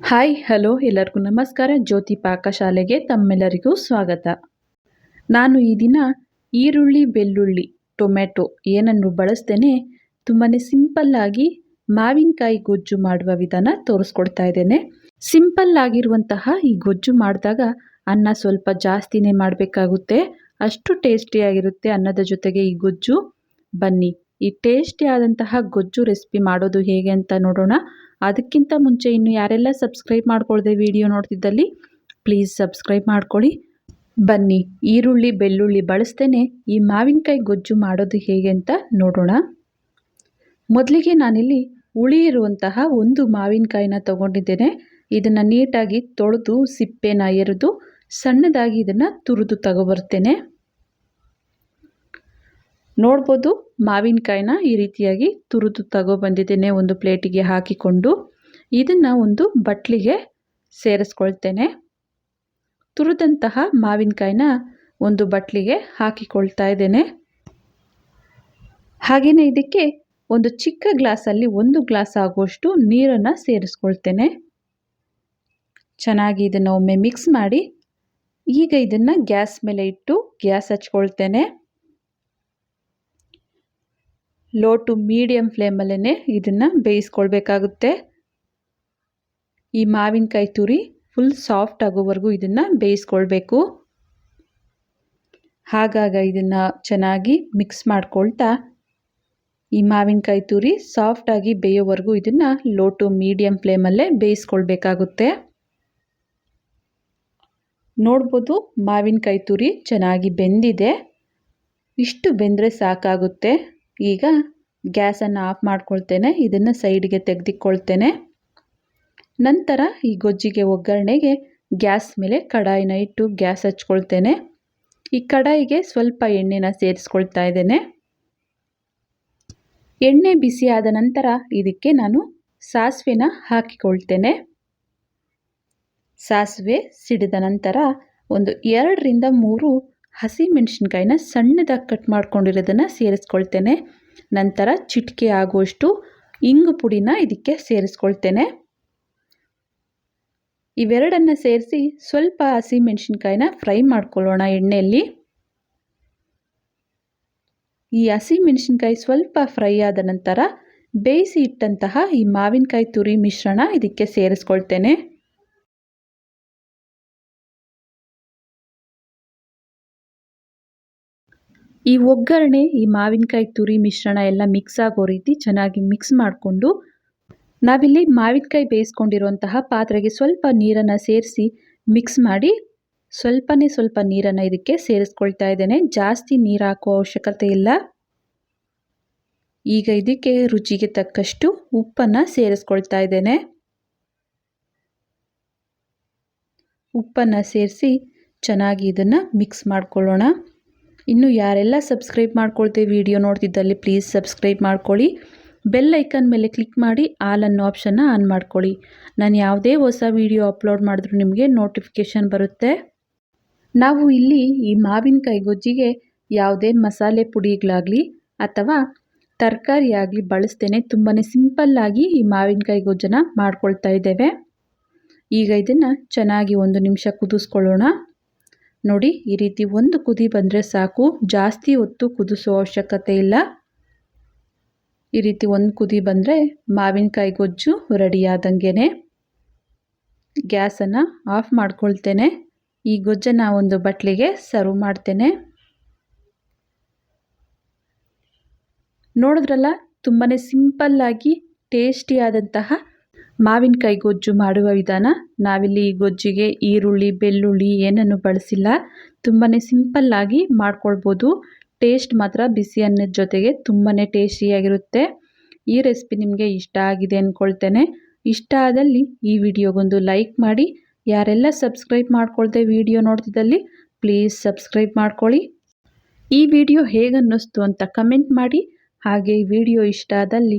Hi, hello, ಎಲ್ಲರಿಗೂ ನಮಸ್ಕಾರ. ಜ್ಯೋತಿ ಪಾಕಶಾಲೆಗೆ ತಮ್ಮೆಲ್ಲರಿಗೂ ಸ್ವಾಗತ. ನಾನು ಈ ದಿನ ಈರುಳ್ಳಿ, ಬೆಳ್ಳುಳ್ಳಿ ಟೊಮೆಟೊ ಏನನ್ನು ಬಳಸ್ತೇನೆ ತುಂಬಾ ಸಿಂಪಲ್ಲಾಗಿ ಮಾವಿನಕಾಯಿ ಗೊಜ್ಜು ಮಾಡುವ ವಿಧಾನ ತೋರಿಸ್ಕೊಡ್ತಾ ಇದ್ದೇನೆ. ಸಿಂಪಲ್ ಆಗಿರುವಂತಹ ಈ ಗೊಜ್ಜು ಮಾಡಿದಾಗ ಅನ್ನ ಸ್ವಲ್ಪ ಜಾಸ್ತಿನೇ ಮಾಡಬೇಕಾಗುತ್ತೆ. ಅಷ್ಟು ಟೇಸ್ಟಿಯಾಗಿರುತ್ತೆ ಅನ್ನದ ಜೊತೆಗೆ ಈ ಗೊಜ್ಜು. ಬನ್ನಿ ಈ ಟೇಸ್ಟಿ ಆದಂತಹ ಗೊಜ್ಜು ರೆಸಿಪಿ ಮಾಡೋದು ಹೇಗೆ ಅಂತ ನೋಡೋಣ. ಅದಕ್ಕಿಂತ ಮುಂಚೆ ಇನ್ನು ಯಾರೆಲ್ಲ ಸಬ್ಸ್ಕ್ರೈಬ್ ಮಾಡ್ಕೊಳ್ಳದೆ ವಿಡಿಯೋ ನೋಡ್ತಿದ್ದಲ್ಲಿ ಪ್ಲೀಸ್ ಸಬ್ಸ್ಕ್ರೈಬ್ ಮಾಡ್ಕೊಳ್ಳಿ. ಬನ್ನಿ, ಈರುಳ್ಳಿ, ಬೆಳ್ಳುಳ್ಳಿ ಬಳಸ್ತೇನೆ. ಈ ಮಾವಿನಕಾಯಿ ಗೊಜ್ಜು ಮಾಡೋದು ಹೇಗೆ ಅಂತ ನೋಡೋಣ. ಮೊದಲಿಗೆ ನಾನಿಲ್ಲಿ ಹುಳಿ ಇರುವಂತಹ ಒಂದು ಮಾವಿನಕಾಯಿನ ತಗೊಂಡಿದ್ದೇನೆ. ಇದನ್ನು ನೀಟಾಗಿ ತೊಳೆದು, ಸಿಪ್ಪೆನ ಎರೆದು, ಸಣ್ಣದಾಗಿ ಇದನ್ನು ತುರಿದು ತಗೊಬರ್ತೇನೆ. ನೋಡ್ಬೋದು ಮಾವಿನಕಾಯಿನ ಈ ರೀತಿಯಾಗಿ ತುರಿದು ತಗೊಬಂದಿದ್ದೇನೆ ಒಂದು ಪ್ಲೇಟಿಗೆ ಹಾಕಿಕೊಂಡು. ಇದನ್ನು ಒಂದು ಬಟ್ಲಿಗೆ ಸೇರಿಸ್ಕೊಳ್ತೇನೆ. ತುರಿದಂತಹ ಮಾವಿನಕಾಯಿನ ಒಂದು ಬಟ್ಲಿಗೆ ಹಾಕಿಕೊಳ್ತಾ ಇದ್ದೇನೆ. ಹಾಗೆಯೇ ಇದಕ್ಕೆ ಒಂದು ಚಿಕ್ಕ ಗ್ಲಾಸಲ್ಲಿ ಒಂದು ಗ್ಲಾಸ್ ಆಗುವಷ್ಟು ನೀರನ್ನು ಸೇರಿಸ್ಕೊಳ್ತೇನೆ. ಚೆನ್ನಾಗಿ ಇದನ್ನು ಒಮ್ಮೆ ಮಿಕ್ಸ್ ಮಾಡಿ ಈಗ ಇದನ್ನು ಗ್ಯಾಸ್ ಮೇಲೆ ಇಟ್ಟು ಗ್ಯಾಸ್ ಹಚ್ಕೊಳ್ತೇನೆ. ಲೋ ಟು ಮೀಡಿಯಮ್ ಫ್ಲೇಮಲ್ಲೇ ಇದನ್ನು ಬೇಯಿಸ್ಕೊಳ್ಬೇಕಾಗುತ್ತೆ. ಈ ಮಾವಿನಕಾಯಿ ತುರಿ ಫುಲ್ ಸಾಫ್ಟ್ ಆಗೋವರೆಗೂ ಇದನ್ನು ಬೇಯಿಸ್ಕೊಳ್ಬೇಕು. ಹಾಗಾಗ ಇದನ್ನು ಚೆನ್ನಾಗಿ ಮಿಕ್ಸ್ ಮಾಡ್ಕೊಳ್ತಾ ಈ ಮಾವಿನಕಾಯಿ ತುರಿ ಸಾಫ್ಟಾಗಿ ಬೇಯೋವರೆಗೂ ಇದನ್ನು ಲೋ ಟು ಮೀಡಿಯಮ್ ಫ್ಲೇಮಲ್ಲೇ ಬೇಯಿಸ್ಕೊಳ್ಬೇಕಾಗುತ್ತೆ. ನೋಡ್ಬೋದು ಮಾವಿನಕಾಯಿ ತುರಿ ಚೆನ್ನಾಗಿ ಬೆಂದಿದೆ. ಇಷ್ಟು ಬೆಂದರೆ ಸಾಕಾಗುತ್ತೆ. ಈಗ ಗ್ಯಾಸನ್ನು ಆಫ್ ಮಾಡ್ಕೊಳ್ತೇನೆ, ಇದನ್ನು ಸೈಡ್ಗೆ ತೆಗೆದಿಕ್ಕೊಳ್ತೇನೆ ನಂತರ ಈ ಗೊಜ್ಜಿಗೆ ಒಗ್ಗರಣೆಗೆ ಗ್ಯಾಸ್ ಮೇಲೆ ಕಡಾಯಿನ ಇಟ್ಟು ಗ್ಯಾಸ್ ಹಚ್ಕೊಳ್ತೇನೆ. ಈ ಕಡಾಯಿಗೆ ಸ್ವಲ್ಪ ಎಣ್ಣೆನ ಸೇರಿಸ್ಕೊಳ್ತಾ ಇದ್ದೇನೆ. ಎಣ್ಣೆ ಬಿಸಿಯಾದ ನಂತರ ಇದಕ್ಕೆ ನಾನು ಸಾಸಿವೆನ ಹಾಕಿಕೊಳ್ತೇನೆ. ಸಾಸಿವೆ ಸಿಡಿದ ನಂತರ ಒಂದು ಎರಡರಿಂದ ಮೂರು ಹಸಿ ಮೆಣಸಿನ್ಕಾಯಿನ ಸಣ್ಣದಾಗಿ ಕಟ್ ಮಾಡ್ಕೊಂಡಿರೋದನ್ನು ಸೇರಿಸ್ಕೊಳ್ತೇನೆ. ನಂತರ ಚಿಟಿಕೆ ಆಗುವಷ್ಟು ಇಂಗು ಪುಡಿನ ಇದಕ್ಕೆ ಸೇರಿಸ್ಕೊಳ್ತೇನೆ. ಇವೆರಡನ್ನು ಸೇರಿಸಿ ಸ್ವಲ್ಪ ಹಸಿ ಮೆಣಸಿನ್ಕಾಯಿನ ಫ್ರೈ ಮಾಡ್ಕೊಳ್ಳೋಣ ಎಣ್ಣೆಯಲ್ಲಿ. ಈ ಹಸಿ ಮೆಣಸಿನ್ಕಾಯಿ ಸ್ವಲ್ಪ ಫ್ರೈ ಆದ ನಂತರ ಬೇಯಿಸಿ ಇಟ್ಟಂತಹ ಈ ಮಾವಿನಕಾಯಿ ತುರಿ ಮಿಶ್ರಣ ಇದಕ್ಕೆ ಸೇರಿಸ್ಕೊಳ್ತೇನೆ. ಈ ಒಗ್ಗರಣೆ, ಈ ಮಾವಿನಕಾಯಿ ತುರಿ ಮಿಶ್ರಣ ಎಲ್ಲ ಮಿಕ್ಸ್ ಆಗೋ ರೀತಿ ಚೆನ್ನಾಗಿ ಮಿಕ್ಸ್ ಮಾಡಿಕೊಂಡು ನಾವಿಲ್ಲಿ ಮಾವಿನಕಾಯಿ ಬೇಯಿಸ್ಕೊಂಡಿರುವಂತಹ ಪಾತ್ರೆಗೆ ಸ್ವಲ್ಪ ನೀರನ್ನು ಸೇರಿಸಿ ಮಿಕ್ಸ್ ಮಾಡಿ ಸ್ವಲ್ಪನೇ ಸ್ವಲ್ಪ ನೀರನ್ನು ಇದಕ್ಕೆ ಸೇರಿಸ್ಕೊಳ್ತಾ ಇದ್ದೇನೆ. ಜಾಸ್ತಿ ನೀರು ಹಾಕೋ ಅವಶ್ಯಕತೆ ಇಲ್ಲ. ಈಗ ಇದಕ್ಕೆ ರುಚಿಗೆ ತಕ್ಕಷ್ಟು ಉಪ್ಪನ್ನು ಸೇರಿಸ್ಕೊಳ್ತಾ ಇದ್ದೇನೆ. ಉಪ್ಪನ್ನು ಸೇರಿಸಿ ಚೆನ್ನಾಗಿ ಇದನ್ನು ಮಿಕ್ಸ್ ಮಾಡ್ಕೊಳ್ಳೋಣ. ಇನ್ನು ಯಾರೆಲ್ಲ ಸಬ್ಸ್ಕ್ರೈಬ್ ಮಾಡ್ಕೊಳ್ತೀವಿ ವಿಡಿಯೋ ನೋಡ್ತಿದ್ದಲ್ಲಿ ಪ್ಲೀಸ್ ಸಬ್ಸ್ಕ್ರೈಬ್ ಮಾಡ್ಕೊಳ್ಳಿ. ಬೆಲ್ ಐಕನ್ ಮೇಲೆ ಕ್ಲಿಕ್ ಮಾಡಿ ಆಲ್ ಅನ್ನೋ ಆಪ್ಷನ್ನ ಆನ್ ಮಾಡ್ಕೊಳ್ಳಿ. ನಾನು ಯಾವುದೇ ಹೊಸ ವಿಡಿಯೋ ಅಪ್ಲೋಡ್ ಮಾಡಿದ್ರೂ ನಿಮಗೆ ನೋಟಿಫಿಕೇಷನ್ ಬರುತ್ತೆ. ನಾವು ಇಲ್ಲಿ ಈ ಮಾವಿನಕಾಯಿ ಗೊಜ್ಜಿಗೆ ಯಾವುದೇ ಮಸಾಲೆ ಪುಡಿಗಳಾಗಲಿ ಅಥವಾ ತರಕಾರಿ ಆಗಲಿ ಬಳಸ್ತೇನೆ. ತುಂಬಾ ಸಿಂಪಲ್ಲಾಗಿ ಈ ಮಾವಿನಕಾಯಿ ಗೊಜ್ಜನ್ನು ಮಾಡ್ಕೊಳ್ತಾ ಇದ್ದೇವೆ. ಈಗ ಇದನ್ನು ಚೆನ್ನಾಗಿ ಒಂದು ನಿಮಿಷ ಕುದಿಸ್ಕೊಳ್ಳೋಣ. ನೋಡಿ, ಈ ರೀತಿ ಒಂದು ಕುದಿ ಬಂದರೆ ಸಾಕು. ಜಾಸ್ತಿ ಹೊತ್ತು ಕುದಿಸೋ ಅವಶ್ಯಕತೆ ಇಲ್ಲ. ಈ ರೀತಿ ಒಂದು ಕುದಿ ಬಂದರೆ ಮಾವಿನಕಾಯಿ ಗೊಜ್ಜು ರೆಡಿಯಾದಂಗೆ ಗ್ಯಾಸನ್ನು ಆಫ್ ಮಾಡ್ಕೊಳ್ತೇನೆ. ಈ ಗೊಜ್ಜನ್ನು ಒಂದು ಬಟ್ಲಿಗೆ ಸರ್ವ್ ಮಾಡ್ತೇನೆ. ನೋಡಿದ್ರಲ್ಲ ತುಂಬಾ ಸಿಂಪಲ್ಲಾಗಿ ಟೇಸ್ಟಿಯಾದಂತಹ ಮಾವಿನಕಾಯಿ ಗೊಜ್ಜು ಮಾಡುವ ವಿಧಾನ. ನಾವಿಲ್ಲಿ ಈ ಗೊಜ್ಜಿಗೆ ಈರುಳ್ಳಿ, ಬೆಳ್ಳುಳ್ಳಿ ಏನನ್ನು ಬಳಸಿಲ್ಲ. ತುಂಬಾ ಸಿಂಪಲ್ಲಾಗಿ ಮಾಡ್ಕೊಳ್ಬೋದು. ಟೇಸ್ಟ್ ಮಾತ್ರ ಬಿಸಿ ಅನ್ನದ ಜೊತೆಗೆ ತುಂಬಾ ಟೇಸ್ಟಿಯಾಗಿರುತ್ತೆ ಈ ರೆಸಿಪಿ ನಿಮಗೆ ಇಷ್ಟ ಆಗಿದೆ ಅಂದ್ಕೊಳ್ತೇನೆ ಇಷ್ಟ ಆದಲ್ಲಿ ಈ ವಿಡಿಯೋಗೊಂದು ಲೈಕ್ ಮಾಡಿ. ಯಾರೆಲ್ಲ ಸಬ್ಸ್ಕ್ರೈಬ್ ಮಾಡ್ಕೊಳ್ದೆ ವಿಡಿಯೋ ನೋಡ್ತಿದ್ದಲ್ಲಿ ಪ್ಲೀಸ್ ಸಬ್ಸ್ಕ್ರೈಬ್ ಮಾಡ್ಕೊಳ್ಳಿ. ಈ ವಿಡಿಯೋ ಹೇಗನ್ನಿಸ್ತು ಅಂತ ಕಮೆಂಟ್ ಮಾಡಿ. ಹಾಗೆ ವಿಡಿಯೋ ಇಷ್ಟ ಆದಲ್ಲಿ